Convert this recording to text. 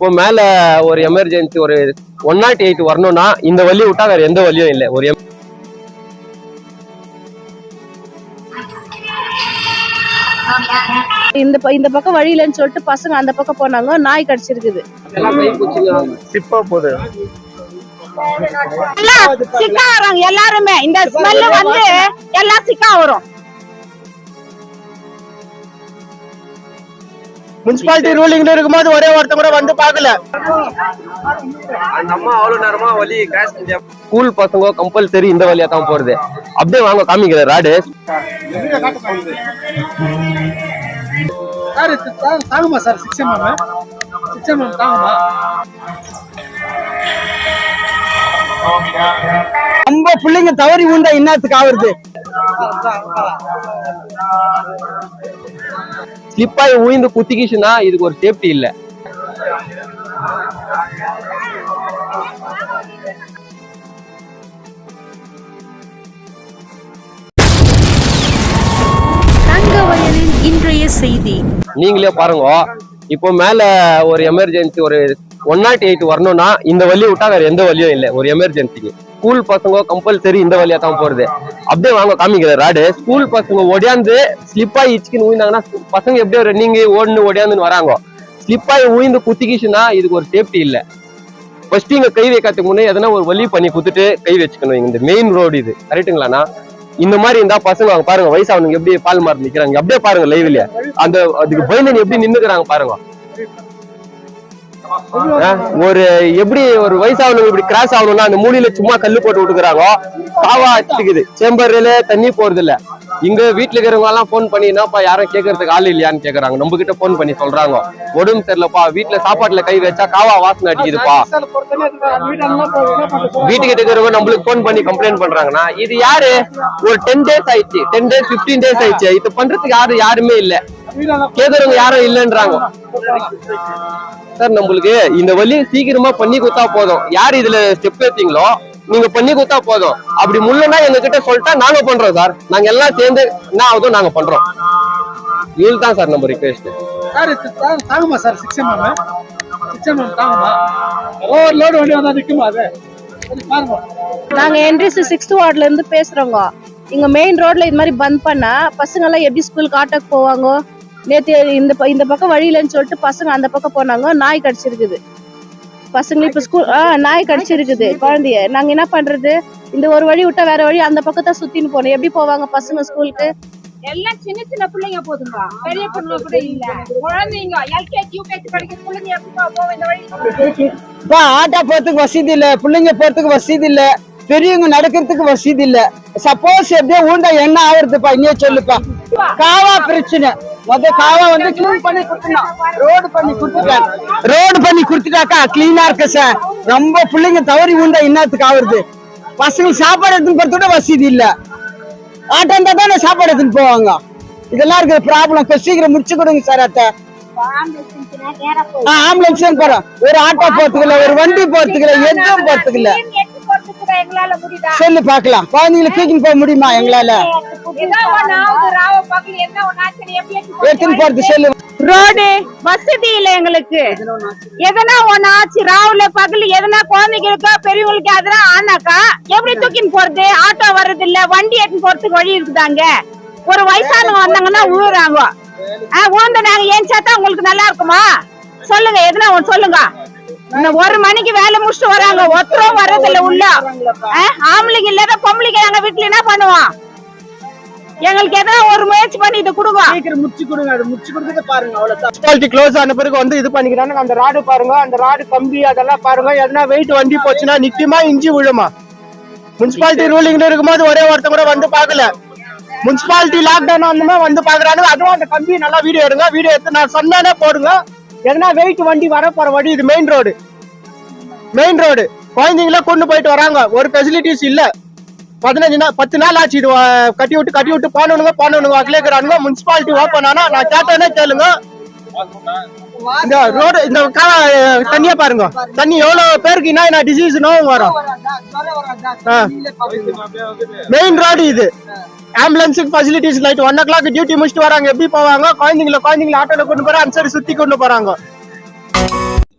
இப்போ மேல ஒரு எமர்ஜென்சி ஒரு ஒன் நாட் எயிட் வரணும்னா இந்த வழி விட்டா வேற எந்த வழியும் இல்லை. ஒரு இந்த இந்த பக்கம் வழி இல்லைன்னு சொல்லிட்டு பசங்க அந்த பக்கம் போனாங்க. நாய் கடிச்சிருக்குது. சிப்பா போகுது. எல்லாம் சிக்கா வரும் எல்லாருமே. இந்த ஸ்மெல் வந்து எல்லாம் சிக்கா வரும். முனிசிபாலிட்டி ரூலிங்ல இருக்கும்போது ஒரே ஒருத்தன் கூட வந்து கிராஸ் ஸ்கூல் பசங்க கம்பல்சரி இந்த வழியா தான் போறது. அப்படியே வாங்க காமிக்கிற ராடு. சார் தாங்குமா sir? Six MM six MM தாங்குமா? நம்ம பிள்ளைங்க தவறி உண்டா என்னத்துக்கு ஆகுறது ஸ்லிப் ஆகி உயிந்து குத்திக்கிச்சுன்னா இதுக்கு ஒரு சேஃப்டி இல்ல. இன்றைய செய்தி. நீங்களே பாருங்க. இப்போ மேல ஒரு எமர்ஜென்சி ஒரு ஒன் நாட் எயிட் வரணும்னா இந்த வழி விட்டா வேற எந்த வழியும் இல்லை. ஒரு எமர்ஜென்சிக்கு ஸ்கூல் பசங்க கம்பல்சரி இந்த வழியா தான் போறது. அப்படியே வாங்க காமிக்கிற ராடு ஸ்கூல் பசங்க ஒடியாந்து ஸ்லிப்பாகி ஆகி இச்சுக்கின்னு பசங்க எப்படியோ ரன்னிங் ஓடுன்னு ஒடியாந்துன்னு வராங்க. ஸ்லிப்பாகி ஊய்ந்து குத்திக்கிச்சுன்னா இதுக்கு ஒரு சேஃப்டி இல்ல. ஃபர்ஸ்ட் இங்க கை வைக்கிறதுக்கு முன்னே எதனா ஒரு வழி பண்ணி குத்துட்டு கை வச்சுக்கணும். இந்த மெயின் ரோடு இது. கரெக்ட்டுங்களாண்ணா? இந்த மாதிரி இருந்தா பசங்க அவங்க பாருங்க வயசானவங்க எப்படி பால் மாறி நிக்கிறாங்க. அப்படியே பாருங்க லைவ்லயே அந்த அதுக்கு பயந்து எப்படி நின்னுக்கிறாங்க பாருங்க. ஒரு எப்படி ஒரு வயசாகணும் இப்படி கிராஸ் ஆகணும்னா அந்த மூலியில சும்மா கல்லு போட்டு விட்டுக்கிறாங்க. காவா அடிச்சுக்குது. சேம்பர்ல தண்ணி போறது இல்ல இங்க வீட்டுல இருக்கிறவங்க எல்லாம் போன் பண்ணி என்னப்பா யாரும் கேட்கறதுக்கு ஆள் இல்லையான்னு கேக்குறாங்க. நம்ம கிட்ட போன் பண்ணி சொல்றாங்க. உடம்பு தெரியலப்பா வீட்டுல சாப்பாட்டுல கை வச்சா காவா வாசனை அடிக்குதுப்பா. வீட்டுக்கிட்ட இருக்கிறவங்க நம்மளுக்கு போன் பண்ணி கம்ப்ளைண்ட் பண்றாங்கன்னா இது யாரு? ஒரு டென் டேஸ் ஆயிடுச்சு. டென் டேஸ் பிப்டீன் டேஸ் ஆயிடுச்சு. இது பண்றதுக்கு யாரு? யாருமே இல்ல. கேக்குறவங்க யாரும் இல்லைன்றாங்க. சார் நம்மளுக்கு இந்த வழி சீக்கிரமா பண்ணி கொடுத்தா போதும். யார் இதுல ஸ்டெப் ஏத்தீங்களோ நீங்க பண்ணி கொடுத்தா போதும். அப்படி முள்ளனா எங்க கிட்ட சொல்லிட்டா நாங்க பண்றோம் சார். நாங்க எல்லாம் சேர்ந்து என்ன ஆகுதோ நாங்க பண்றோம். இவ்வளவு தான் சார் நம்ம ரிக்வெஸ்ட் சார் தாங்குமா sir six MM six MM தாங்குமா? ஓவர் லோடு வண்டி வந்தா நிக்குமா அது? நாங்க என்ட்ரிஸ் சிக்ஸ்த் வார்டுல இருந்து பேசுறோங்க. இங்க மெயின் ரோட்ல இது மாதிரி பந்த் பண்ணா பசங்க எல்லாம் எப்படி ஸ்கூலுக்கு ஆட்டோக்கு போவாங்க? நேத்து இந்த இந்த பக்கம் வழி இல்லைன்னு சொல்லிட்டு பசங்க அந்த பக்கம் போனாங்க. நாய் கடிச்சிருக்குது. பசங்க இப்ப ஸ்கூல் ஆ நாய் கடிச்சிருக்குது. குழந்தைய. நாங்க என்ன பண்றது? இந்த ஒரு வழி விட்டா வேற வழி அந்த பக்கத்தை சுத்தின்னு போனோம் எப்படி போவாங்க பசங்க ஸ்கூலுக்கு? எல்லாம் சின்ன சின்ன பிள்ளைங்க போதுங்க பெரிய பிள்ளைங்க கூட இல்ல. குழந்தைங்க எல்கேஜி யூகேஜி படிக்கிற பிள்ளைங்க எப்படி போவோம் இந்த வழி இப்போ ஆட்டோ போறதுக்கு வசதி இல்ல. பிள்ளைங்க போறதுக்கு வசதி இல்ல. பெரியவங்க நடக்கிறதுக்கு வசதி இல்ல. சப்போஸ் எப்படியோ ஊண்டா என்ன ஆகுறதுப்பா? இங்கே சொல்லுப்பா. காவா பிரச்சனை. முத காவா வந்து கிளீன் பண்ணி கொடுத்துடணும் ரோடு பண்ணி கொடுத்துட்டாங்க ரோடு பண்ணி கொடுத்துட்டாக்கா கிளீனா இருக்கு சார் ரொம்ப பிள்ளைங்க தவறி ஊண்டா என்னத்துக்கு ஆகுறது பசங்க சாப்பாடு எடுத்துன்னு போறது கூட வசதி இல்ல. ஆட்டோ இருந்தா தானே சாப்பாடு எடுத்துன்னு போவாங்க. இதெல்லாம் இருக்கிற ப்ராப்ளம் சீக்கிரம் முடிச்சு கொடுங்க சார் அத்தை. ஆம்புலன்ஸ் போறோம்? ஒரு ஆட்டோ போறதுக்கு இல்ல ஒரு வண்டி போறதுக்கு இல்ல எதுவும் போறதுக்கு இல்ல எட்டு போறதுக்கு எங்களால முடியுதா? சொல்லு பாக்கலாம் குழந்தைங்களை தூக்கின்னு போக முடியுமா எங்களால? எடுத்துன்னு போறது சொல்லு. ரோடு வசதி இல்ல எங்களுக்கு. எதனா ஒண்ணு ஆச்சு ராவுல பகல் எதனா குழந்தைகளுக்கோ பெரியவங்களுக்கு எதனா ஆனாக்கா எப்படி தூக்கின்னு போறது? ஆட்டோ வர்றது இல்ல வண்டி எடுத்துன்னு போறதுக்கு வழி இருக்குதாங்க ஒரு வயசானவங்க வந்தாங்கன்னா ஊறாங்க ஊந்த நாங்க ஏன் சேர்த்தா உங்களுக்கு நல்லா இருக்குமா? சொல்லுங்க எதுனா ஒண்ணு சொல்லுங்க. ஒரு மணிக்கு வேலை முடிச்சுட்டு வராங்க ஒருத்தரும் வர்றதில்ல உள்ள. ஆம்பளைங்க இல்லாத பொம்பளைங்க எங்க வீட்டுல என்ன பண்ணுவோம்? எங்களுக்கு எதனா ஒரு முயற்சி பண்ணி இதை கொடுங்க. சீக்கிரம் முடிச்சு கொடுங்க அது முடிச்சு கொடுத்துட்டு பாருங்க அவ்வளவுதான். முனிசிபாலிட்டி க்ளோஸ் ஆன பிறகு வந்து இது பண்ணிக்கிறாங்க. அந்த ராடு பாருங்க அந்த ராடு கம்பி அதெல்லாம் பாருங்க. எதனா வெயிட் வண்டி போச்சுன்னா நிக்குமா இஞ்சி விழுமா? முனிசிபாலிட்டி ரூலிங்ல இருக்கும்போது ஒரே ஒருத்தன் கூட வந்து பார்க்கல. முனிசிபாலிட்டி லாக்டவுன் அந்த மாதிரி வந்து பாக்குறாங்க அதுவும் அந்த கம்பி நல்லா வீடியோ எடுங்க. வீடியோ எடுத்து நான் சொன்னேனே போடுங்க. எதனா வெயிட் வண்டி வர போற வழி இது மெயின் ரோடு மெயின் ரோடு குழந்தைங்கள கொண்டு போயிட்டு வராங்க. ஒரு ஃபெசிலிட்டிஸ் இல்ல. பதினஞ்சு நாள் பத்து நாள் ஆச்சு. இது கட்டி விட்டு கட்டி விட்டு போனவனுங்க போனவனுங்க வாக்கிலேக்கிறானுங்க முனிசிபாலிட்டி ஓப்பன் ஆனா நான் கேட்டேனே கேளுங்க. இந்த ரோடு இந்த தண்ணியா பாருங்க. தண்ணி எவ்வளவு பேருக்கு என்ன டிசீஸ் நோவும் வரும். மெயின் ரோடு இது. ஆம்புலன்ஸுக்கு facilities light one o'clock duty முடிச்சுட்டு வராங்க. எப்படி போவாங்க? குழந்தைங்கள குழந்தைங்கள ஆட்டோல கொண்டு போறாங்க சைடு சுத்தி கொண்டு போறாங்க.